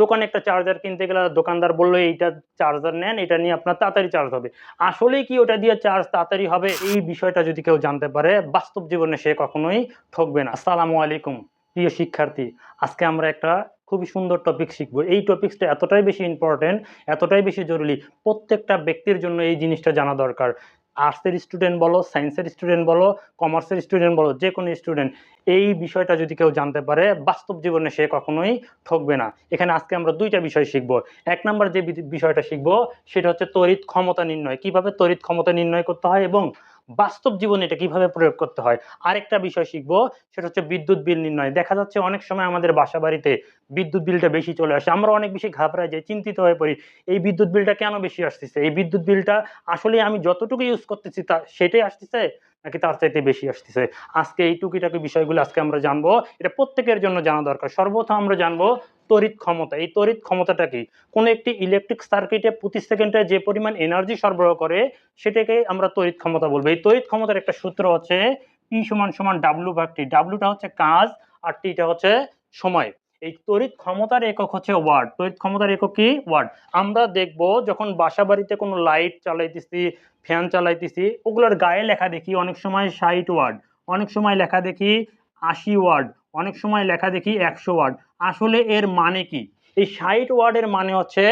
দোকানে একটা চার্জার কিনতে গেলে দোকানদার বলল, এইটা চার্জার নেন, এটা নিয়ে আপনার তাড়াতাড়ি চার্জ হবে। আসলেই কি ওটা দিয়ে চার্জ তাড়াতাড়ি হবে? এই বিষয়টা যদি কেউ জানতে পারে, বাস্তব জীবনে সে কখনোই ঠকবে না। আসসালামু আলাইকুম, প্রিয় শিক্ষার্থী। আজকে আমরা একটা খুবই সুন্দর টপিক শিখব। এই টপিকসটা এতটাই বেশি ইম্পর্টেন্ট এতটাই বেশি জরুরি, প্রত্যেকটা ব্যক্তির জন্য এই জিনিসটা জানা দরকার। আর্টসের স্টুডেন্ট বলো, সায়েন্সের স্টুডেন্ট বলো, কমার্সের স্টুডেন্ট বলো, যে কোনো স্টুডেন্ট, এই বিষয়টা যদি কেউ জানতে পারে, বাস্তব জীবনে সে কখনোই ঠকবে না। এখানে আজকে আমরা দুইটা বিষয় শিখব। এক নম্বর যে বিষয়টা শিখব, সেটা হচ্ছে তড়িৎ ক্ষমতা নির্ণয়। কীভাবে তড়িৎ ক্ষমতা নির্ণয় করতে হয় এবং বাস্তব জীবনে এটা কীভাবে প্রয়োগ করতে হয়? আরেকটা বিষয় শিখব, সেটা হচ্ছে বিদ্যুৎ বিল নির্ণয়। দেখা যাচ্ছে অনেক সময় আমাদের বাসা বাড়িতে বিদ্যুৎ বিলটা বেশি চলে আসে। আমরা অনেক বেশি ঘাবড়াই যাই, চিন্তিত হয়ে পড়ি, এই বিদ্যুৎ বিলটা কেন বেশি আসতেছে? এই বিদ্যুৎ বিলটা আসলে আমি যতটুকু ইউজ করতেছি তা, সেটাই আসতেছে নাকি তার চাইতে বেশি আসতেছে? আজকে এই টুকিটাকি বিষয়গুলো আজকে আমরা জানব। এটা প্রত্যেকের জন্য জানা দরকার। সর্বপ্রথম আমরা জানব তড়িৎ ক্ষমতা। এই তড়িৎ ক্ষমতাটা কি? কোনো একটি ইলেকট্রিক সার্কিটে প্রতি সেকেন্ডে যে পরিমাণ এনার্জি সরবরাহ করে, সেটাকে আমরা তড়িৎ ক্ষমতা বলব। এই তড়িৎ ক্ষমতার একটা সূত্র হচ্ছে পি সমান সমান ডাব্লু ভাগ টি ডাব্লুটা হচ্ছে কাজ আর টিটা হচ্ছে সময়। এই তড়িৎ ক্ষমতার একক হচ্ছে ওয়ার্ড তড়িৎ ক্ষমতার একক কি? ওয়ার্ড আমরা দেখব যখন বাসা বাড়িতে কোনো লাইট চালাইতেছি ফ্যান চালাইতেছি, ওগুলোর গায়ে লেখা দেখি অনেক সময় ষাট ওয়ার্ড অনেক সময় লেখা দেখি আশি ওয়ার্ড। অনেক সময় লেখা দেখি একশো ওয়ার্ড। আসলে এর মানে কি? এই ষাট ওয়ার্ডের মানে হচ্ছে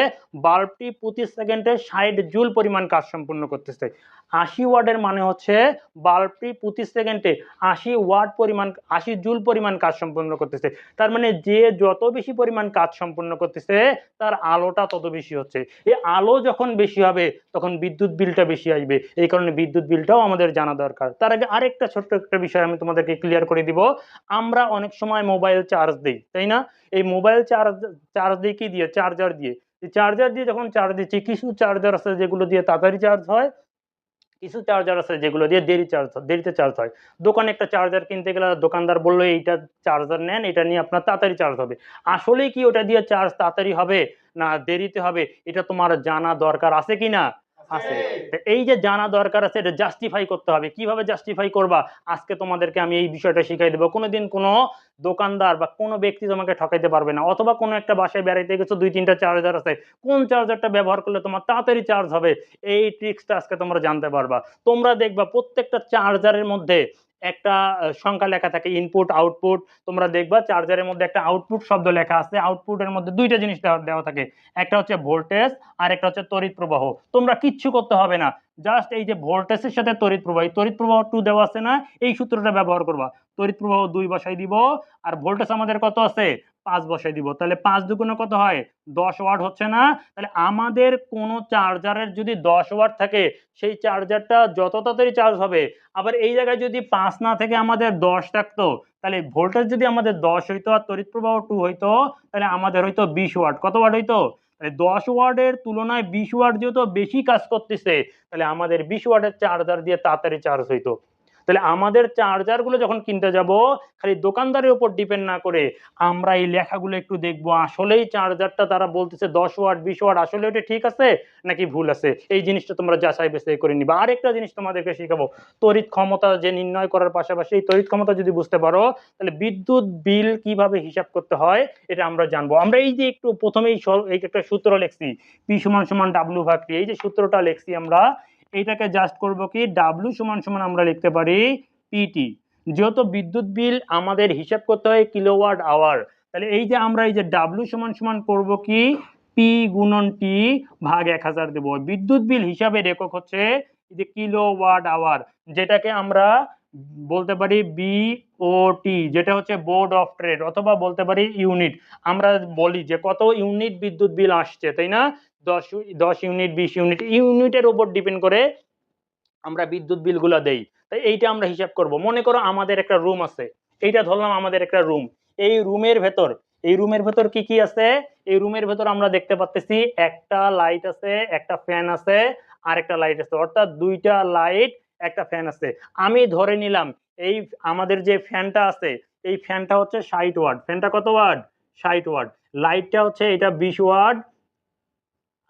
বাল্বটি প্রতি সেকেন্ডে ষাট জুল পরিমাণ কাজ সম্পূর্ণ করতেছে। আশি ওয়ার্ডের মানে হচ্ছে বাল্বটি প্রতি সেকেন্ডে আশি ওয়াট পরিমাণ, আশি জুল পরিমাণ কাজ সম্পন্ন করতেছে। তার মানে যে যত বেশি পরিমাণ কাজ সম্পন্ন করতেছে, তার আলোটা তত বেশি হচ্ছে। এই আলো যখন বেশি হবে, তখন বিদ্যুৎ বিলটা বেশি আসবে। এই কারণে বিদ্যুৎ বিলটাও আমাদের জানা দরকার। তার আগে আরেকটা ছোট্ট একটা বিষয় আমি তোমাদেরকে ক্লিয়ার করে দিব। আমরা অনেক সময় মোবাইল চার্জ দিই, তাই না? এই মোবাইল চার্জ চার্জ দিয়ে কি দিয়ে? চার্জার দিয়ে। চার্জার দিয়ে যখন চার্জ দিচ্ছি, কিছু চার্জার আছে যেগুলো দিয়ে তাড়াতাড়ি চার্জ হয় কিছু চার্জার আছে যেগুলো দিয়ে দেরি চার্জ দেরিতে চার্জ হয়। দোকানে একটা চার্জার কিনতে গেলে দোকানদার বলল, এইটা চার্জার নেন, এটা নিয়ে আপনার তাড়াতাড়ি চার্জ হবে। আসলেই কি ওটা দিয়ে চার্জ তাড়াতাড়ি হবে না দেরিতে হবে? এটা তোমার জানা দরকার আছে কি না আছে। এই যে জানা দরকার আছে এটা জাস্টিফাই করতে হবে। কীভাবে জাস্টিফাই করবা? আজকে তোমাদেরকে আমি এই বিষয়টা শিখাই দেবো। কোনোদিন কোনো দোকানদার বা কোনো ব্যক্তি তোমাকে ঠকাইতে পারবে না। অথবা কোনো একটা বাসায় বেড়াইতে গেছো দুই তিনটা চার্জার আছে। কোন চার্জারটা ব্যবহার করলে তোমার তাড়াতাড়ি চার্জ হবে? এই ট্রিক্সটা আজকে তোমরা জানতে পারবা। তোমরা দেখবা প্রত্যেকটা চার্জারের মধ্যে একটা সংখ্যা লেখা থাকে ইনপুট আউটপুট তোমরা দেখবা চার্জারের মধ্যে একটা আউটপুট শব্দ লেখা আছে আউটপুটের মধ্যে দুইটা জিনিস দেওয়া থাকে, একটা হচ্ছে ভোল্টেজ আর একটা হচ্ছে তড়িৎ প্রবাহ, তোমরা কিচ্ছু করতে হবে না জাস্ট এই যে ভোল্টেজের সাথে তড়িৎ প্রবাহ তড়িৎ প্রবাহ টু দেওয়া আছে না, এই সূত্রটা ব্যবহার করবা, তড়িৎ প্রবাহ দুই বসাই দিব, আর ভোল্টেজ আমাদের কত আছে? পাঁচ বসাই দিব। তাহলে পাঁচ দুগুণে কত হয়? দশ ওয়াট হচ্ছে না। তাহলে আমাদের কোনো চার্জারের যদি দশ ওয়াট থাকে, সেই চার্জারটা যত তাড়াতাড়ি চার্জ হবে, আবার এই জায়গায় যদি পাঁচ না থেকে আমাদের দশ থাকতো, তাহলে ভোল্টেজ যদি আমাদের দশ হইতো আর তড়িৎ প্রবাহ টু হইতো, তাহলে আমাদের হইতো বিশ ওয়াট। কত ওয়াট হইতো? দশ ওয়ার্ডের তুলনায় বিশ ওয়াট যেহেতু বেশি কাজ করতেছে, তাহলে আমাদের বিশ ওয়াটের চার্জার দিয়ে তাড়াতাড়ি চার্জ হইতো। তাহলে আমাদের চার্জারগুলো যখন কিনতে যাব, খালি দোকানদারের উপর ডিপেন্ড না করে আমরা এই লেখাগুলো একটু দেখব, আসলেই চার্জারটা তারা বলতেছে দশ ওয়াট, বিশ ওয়াট, আসলে ওটা ঠিক আছে নাকি ভুল আছে? এই জিনিসটা তোমরা যাচাই বাছাই করে নিবা। আরেকটা জিনিস তোমাদেরকে শেখাবো, তড়িৎ ক্ষমতা যে নির্ণয় করার পাশাপাশি এই তড়িৎ ক্ষমতা যদি বুঝতে পারো, তাহলে বিদ্যুৎ বিল কীভাবে হিসাব করতে হয় এটা আমরা জানব। আমরা এই যে একটু প্রথমেই একটা সূত্র লিখছি, পি সমান সমান ডাব্লু ভাগ এই যে সূত্রটা লিখছি আমরা এইটাকে জাস্ট করব কি? ডাব্লু সমান সমান আমরা লিখতে পারি পিটি যেহেতু বিদ্যুৎ বিল আমাদের হিসাব করতে হয় কিলোওয়াট আওয়ার তাহলে এই যে আমরা এই যে ডাব্লু সমান সমান করব কি? পি গুণন টি ভাগ এক হাজার দেবো। বিদ্যুৎ বিল হিসাবে একক হচ্ছে যে কিলোওয়াট আওয়ার যেটাকে আমরা বলতে পারি বিওটি যেটা হচ্ছে বোর্ড অফ ট্রেড অথবা বলতে পারি ইউনিট আমরা বলি যে কত ইউনিট বিদ্যুৎ বিল আসছে, তাই না? দশ দশ ইউনিট বিশ ইউনিট ইউনিটের উপর ডিপেন্ড করে আমরা বিদ্যুৎ বিলগুলো দেই। তাই এইটা আমরা হিসাব করব। মনে করো আমাদের একটা রুম আছে। এইটা ধরলাম আমাদের একটা রুম এই রুমের ভেতর, এই রুমের ভেতর কি কি আছে? এই রুমের ভেতর আমরা দেখতে পাচ্তেছি একটা লাইট আছে, একটা ফ্যান আছে আর একটা লাইট আছে। অর্থাৎ দুইটা লাইট একটা ফ্যান আছে। আমি ধরে নিলাম এই আমাদের যে ফ্যানটা আছে এই ফ্যানটা হচ্ছে ষাট ওয়াট। ফ্যানটা কত ওয়াট? ষাট ওয়াট। লাইটটা হচ্ছে এটা বিশ ওয়াট।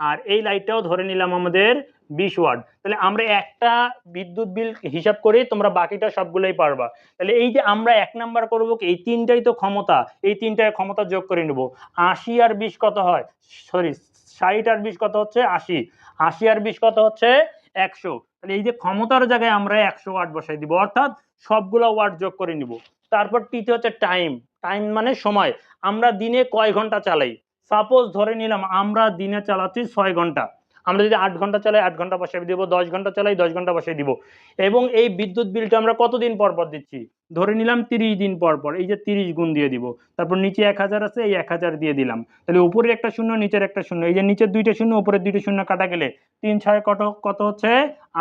আর এই লাইটটাও ধরে নিলাম আমাদের বিশ ওয়াট। তাহলে আমরা একটা বিদ্যুৎ বিল হিসাব করে তোমরা বাকিটা সবগুলোই পারবা। তাহলে এই যে আমরা এক নাম্বার করব কি, এই তিনটাই তো ক্ষমতা। এই তিনটায় ক্ষমতা যোগ করে নেব। আশি আর বিশ কত হয়? সরি ষাট আর বিশ কত হচ্ছে আশি। আশি আর বিশ কত হচ্ছে একশো। তাহলে এই যে ক্ষমতার জায়গায় আমরা একশো ওয়ার্ড বসাই দিব, অর্থাৎ সবগুলো ওয়ার্ড যোগ করে নিব। তারপর তৃতীয় হচ্ছে টাইম। টাইম মানে সময়। আমরা দিনে কয় ঘণ্টা চালাই? সাপোজ ধরে নিলাম আমরা দিনে চালাচ্ছি ছয় ঘণ্টা। আমরা যদি আট ঘণ্টা চালাই, আট ঘণ্টা বসাই দিব, দশ ঘণ্টা চালাই, দশ ঘণ্টা বসাই দিব। এবং এই বিদ্যুৎ বিলটা আমরা কতদিন পর পর দিচ্ছি? ধরে নিলাম তিরিশ দিন পর পর, এই যে তিরিশ গুণ দিয়ে দিব। তারপর নিচে এক হাজার আছে, এই এক হাজার দিয়ে দিলাম। তাহলে উপরে একটা শূন্য, নিচের একটা শূন্য। এই যে নিচের দুইটা শূন্য, উপরের দুইটা শূন্য কাটা গেলে তিন ছয় কত কত হচ্ছে?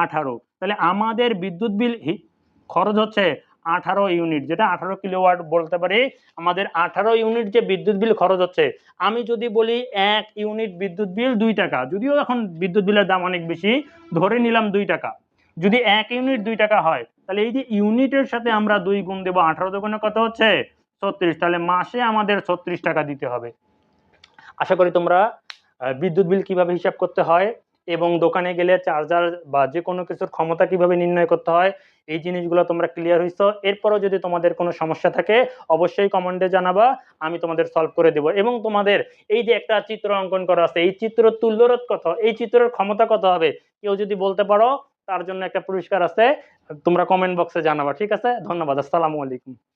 আঠারো। তাহলে আমাদের বিদ্যুৎ বিল খরচ হচ্ছে আঠারো ইউনিট যেটা আঠারো কিলোওয়াট বলতে পারি, আমাদের আঠারো ইউনিট যে বিদ্যুৎ বিল খরচ হচ্ছে, আমি যদি বলি এক ইউনিট বিদ্যুৎ বিল দুই টাকা, যদিও এখন বিদ্যুৎ বিলের দাম অনেক বেশি, ধরে নিলাম দুই টাকা। যদি এক ইউনিট দুই টাকা হয়, তাহলে এই যে ইউনিটের সাথে আমরা দুই গুণ দেবো, আঠারো দোকানে কত হচ্ছে? ছত্রিশ, তাহলে মাসে আমাদের ছত্রিশ টাকা দিতে হবে। আশা করি তোমরা বিদ্যুৎ বিল কীভাবে হিসাব করতে হয়? এবং দোকানে গেলে চার্জার বা যে কোনো কিছুর ক্ষমতা কীভাবে নির্ণয় করতে হয়, এই জিনিসগুলো তোমরা ক্লিয়ার হইছো। এরপরও যদি তোমাদের কোনো সমস্যা থাকে, অবশ্যই কমেন্টে জানাবা, আমি তোমাদের সলভ করে দেব। এবং তোমাদের এই যে একটা চিত্র অঙ্কন করা আছে, এই চিত্র তুল্যরোধ কত? এই চিত্রের ক্ষমতা কত হবে? কেউ যদি বলতে পারো, তার জন্য একটা পুরস্কার আছে, তোমরা কমেন্ট বক্সে জানাবা, ঠিক আছে? ধন্যবাদ, আসসালামু আলাইকুম।